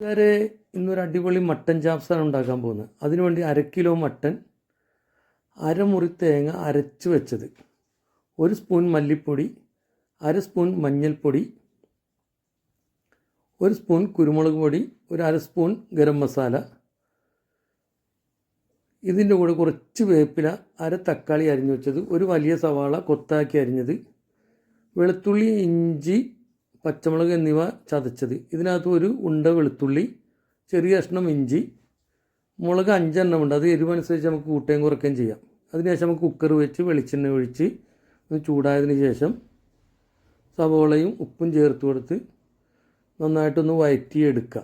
കൂട്ടുകാരെ ഇന്നൊരു അടിപൊളി മട്ടൻ ചാപ്സാണ് ഉണ്ടാക്കാൻ പോകുന്നത്. അതിനുവേണ്ടി അര കിലോ മട്ടൻ അരമുറി തേങ്ങ അരച്ച് വെച്ചത്. ഒരു സ്പൂൺ മല്ലിപ്പൊടി അര സ്പൂൺ മഞ്ഞൾപ്പൊടി ഒരു സ്പൂൺ കുരുമുളക് പൊടി ഒരു അര സ്പൂൺ ഗരം മസാല. ഇതിന്റെ കൂടെ കുറച്ച് വേപ്പില അര തക്കാളി അരിഞ്ഞു വെച്ചത് ഒരു വലിയ സവാള കൊത്താക്കി അരിഞ്ഞത് വെളുത്തുള്ളി ഇഞ്ചി പച്ചമുളക് എന്നിവ ചതച്ചത്. ഇതിനകത്ത് ഒരു ഉണ്ട വെളുത്തുള്ളി ചെറിയ കഷ്ണം ഇഞ്ചി മുളക് അഞ്ചെണ്ണം ഉണ്ട്. അത് എരിവനുസരിച്ച് നമുക്ക് കൂട്ടുകയും കുറയ്ക്കുകയും ചെയ്യാം. അതിനുശേഷം നമുക്ക് കുക്കർ വെച്ച് വെളിച്ചെണ്ണ ഒഴിച്ച് ഒന്ന് ചൂടായതിന് ശേഷം സവോളയും ഉപ്പും ചേർത്ത് കൊടുത്ത് നന്നായിട്ടൊന്ന് വഴറ്റിയെടുക്കുക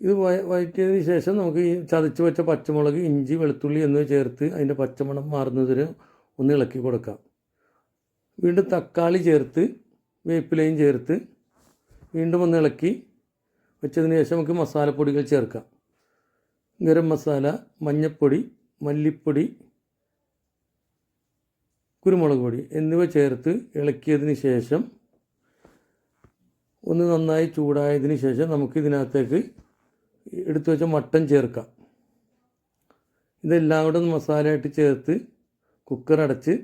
ഇത് വഴറ്റിയതിന് ശേഷം നമുക്ക് ഈ ചതച്ച് വെച്ച പച്ചമുളക് ഇഞ്ചി വെളുത്തുള്ളി എന്നിവ ചേർത്ത് അതിന്റെ പച്ചമണം മാറുന്നതിന് ഒന്ന് ഇളക്കി കൊടുക്കാം. വീണ്ടും തക്കാളി ചേർത്ത് വേപ്പിലയും ചേർത്ത് വീണ്ടും ഒന്ന് ഇളക്കി വെച്ചതിന് ശേഷം നമുക്ക് മസാലപ്പൊടികൾ ചേർക്കാം. ഗരം മസാല മഞ്ഞൾപ്പൊടി മല്ലിപ്പൊടി കുരുമുളക് പൊടി എന്നിവ ചേർത്ത് ഇളക്കിയതിന് ശേഷം ഒന്ന് നന്നായി ചൂടായതിന് ശേഷം നമുക്ക് ഇതിനകത്തേക്ക് എടുത്തു വെച്ച മട്ടൻ ചേർക്കാം. ഇതെല്ലാം കൂടെ മസാലയായിട്ട് ചേർത്ത് കുക്കർ അടച്ച്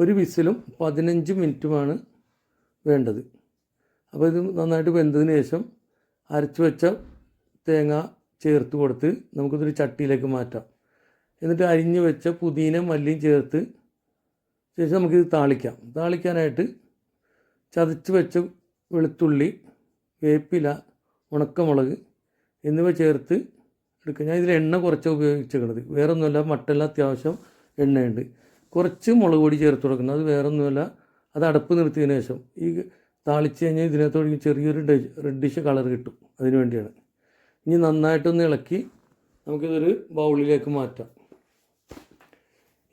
ഒരു വിസിലും പതിനഞ്ച് മിനിറ്റുമാണ് വേണ്ടത്. അപ്പോൾ ഇത് നന്നായിട്ട് വെന്തതിന് ശേഷം അരച്ച് വെച്ച തേങ്ങ ചേർത്ത് കൊടുത്ത് നമുക്കിതൊരു ചട്ടിയിലേക്ക് മാറ്റാം. എന്നിട്ട് അരിഞ്ഞു വെച്ച പുതിന മല്ലിയും ചേർത്ത് ശേഷം നമുക്കിത് താളിക്കാം. താളിക്കാനായിട്ട് ചതച്ച് വെച്ച വെളുത്തുള്ളി വേപ്പില ഉണക്കമുളക് എന്നിവ ചേർത്ത് എടുക്കുക ഞാൻ ഇതിൽ എണ്ണ കുറച്ച് ഉപയോഗിച്ചിരിക്കുന്നത്. വേറൊന്നുമല്ല മട്ടെല്ലാം അത്യാവശ്യം എണ്ണയുണ്ട്. കുറച്ച് മുളക് പൊടി ചേർത്ത് കൊടുക്കണം. അത് വേറെ ഒന്നുമല്ല അത് അടപ്പ് നിർത്തിയതിന് ശേഷം ഈ താളിച്ച് കഴിഞ്ഞാൽ ഇതിനകത്തോട് ചെറിയൊരു റെഡിഷ് കളർ കിട്ടും. അതിന് വേണ്ടിയാണ്. ഇനി നന്നായിട്ടൊന്ന് ഇളക്കി നമുക്കിതൊരു ബൗളിലേക്ക് മാറ്റാം.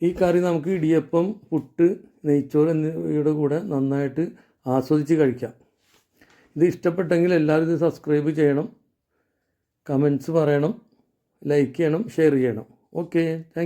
ഈ കറി നമുക്ക് ഇടിയപ്പം പുട്ട് നെയ്ച്ചോറ് എന്നിവയുടെ കൂടെ നന്നായിട്ട് ആസ്വദിച്ച് കഴിക്കാം. ഇത് ഇഷ്ടപ്പെട്ടെങ്കിൽ എല്ലാവരും ഇത് സബ്സ്ക്രൈബ് ചെയ്യണം. കമൻസ് പറയണം. ലൈക്ക് ചെയ്യണം. ഷെയർ ചെയ്യണം. ഓക്കെ. താങ്ക്